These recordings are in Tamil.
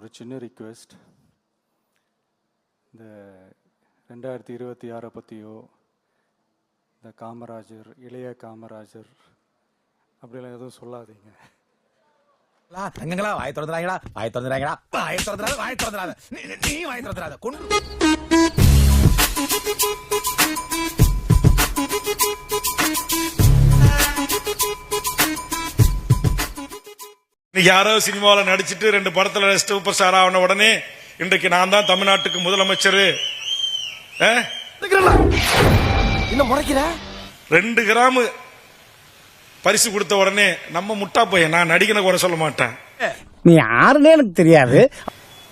ஒரு சின்ன ரிக்வெஸ்ட் இந்த ரெண்டாயிரத்தி இருபத்தி ஆறை பற்றியோ இந்த காமராஜர் இளைய காமராஜர் அப்படிலாம் எதுவும் சொல்லாதீங்க. தங்கங்களா? வாய் திறந்துறாங்களா வாய் திறந்துறாங்களா வாய் திறந்துறாத வாய் திறந்துறாத நீ வாய் திறந்துறாத கொண்டு இன்னைக்கு யாரோ சினிமாவில் நடிச்சிட்டு ரெண்டு படத்துல சூப்பர் ஸ்டார் ஆன உடனே இன்றைக்கு நான் தான் தமிழ்நாட்டுக்கு முதலமைச்சர். இன்னும் முறைக்கிற? ரெண்டு கிராம் பரிசு கொடுத்த உடனே நம்ம முட்டா பையன் நான் நடிகனை குறை சொல்ல மாட்டேன். நீ யாருன்னே எனக்கு தெரியாது.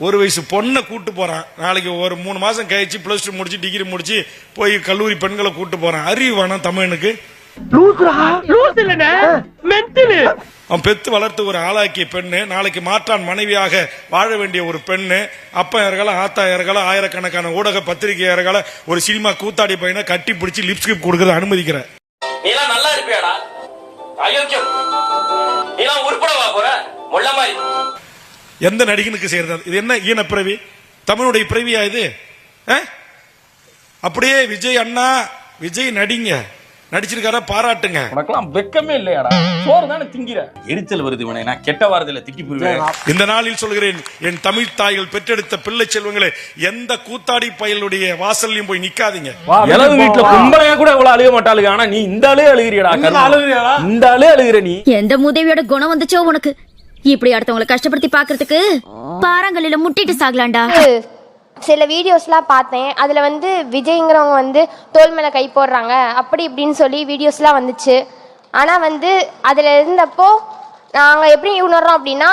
ஒரு வயசு பொண்ணை கூட்டு போறான். நாளைக்கு ஒரு மூணு மாசம் கழிச்சு பிளஸ் டூ முடிச்சு டிகிரி முடிச்சு போய் கல்லூரி பெண்களை கூட்டு போறான். அறிவு வேணாம் தமிழனுக்கு. அவன் பெத்து வளர்த்து ஒரு ஆளாக்கிய பெண்ணு நாளைக்கு மாற்றான் மனைவியாக வாழ வேண்டிய ஒரு பெண்ணு அப்பா இறகல ஆத்தா இறகல ஆயிரக்கணக்கான ஊடக பத்திரிகை இறகல ஒரு சினிமா கூத்தாடி பையனை கட்டி பிடிச்சி லிப்ஸ்கிப் கொடுக்கறத அனுமதிக்கிற நீலாம் நல்லா இருப்பியாடா? அயோக்கியம் நீலாம் உருப்படவா போற? முள்ள மாதிரி. எந்த நடிகனுக்கு செய்யறது? இது என்ன ஈன பிறவி? தமிழுடைய பிறவியா இது? ஆ? அப்படியே விஜய் அண்ணா விஜய் நடிங்க. நடிச்சிருக்காரா பாராட்டுங்க. உனக்கெல்லாம் வெக்கமே இல்லையாடா? சோறு தானே திங்கிற? எரிச்சல் வருது இவனை. நான் கெட்ட வாரத்துல திட்டி போயிருவேன் இந்த நாளில் சொல்கிறேன் என் தமிழ் தாய்கள் பெற்றெடுத்த பிள்ளை செல்வங்களே எந்த கூத்தாடி பயலுடைய வாசல்லையும் போய் நிக்காதீங்க. எனது வீட்டுல கும்பலையா கூட இவ்வளவு அழுக மாட்டாளுங்க. ஆனா நீ இந்த ஆளே அழுகிறியடா அழுகிறியாடா? இந்த ஆளே அழுகிற நீ. எந்த மூதேவியோட குணம் வந்துச்சோ உனக்கு? இப்படி அடுத்தவங்களை கஷ்டப்படுத்தி பாக்குறதுக்கு பாறாங்கல்லில முட்டிட்டு சாகலாம்டா சில வீடியோஸ்லாம் பார்த்தேன். அதில் வந்து விஜய்ங்கிறவங்க வந்து தோல் மேலே கை போடுறாங்க. அப்படி இப்படின்னு சொல்லி வீடியோஸ்லாம் வந்துச்சு. ஆனால் வந்து அதில் இருந்தப்போ நாங்கள் எப்படி உணர்றோம் அப்படின்னா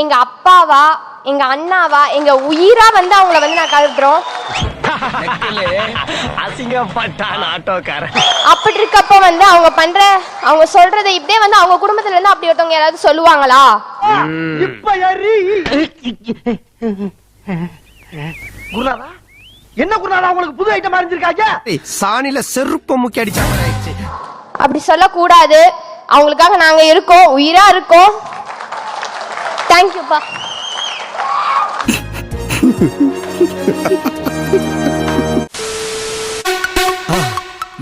எங்கள் அப்பாவா எங்கள் அண்ணாவா எங்கள் உயிராக வந்து அவங்கள வந்து நான் கருதுறோம். அப்படி இருக்கப்போ வந்து அவங்க பண்ற அவங்க சொல்றதை இப்படியே வந்து அவங்க குடும்பத்துல இருந்து அப்படி ஒருத்தவங்க யாராவது சொல்லுவாங்களா? குருநாதா? என்ன குருநாதா உங்களுக்கு புது ஐட்டம் அறிஞ்சிருக்காங்க? சாணில செருப்ப முக்கி அடிச்ச மாதிரி ஆயிடுச்சு. அப்படி சொல்லக்கூடாது. அவங்களுக்காக நாங்க இருக்கோம் உயிரா இருக்கோம். தேங்க்யூப்பா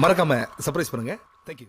மறக்காம சர்ப்ரைஸ் பண்ணுங்க. தேங்க்யூ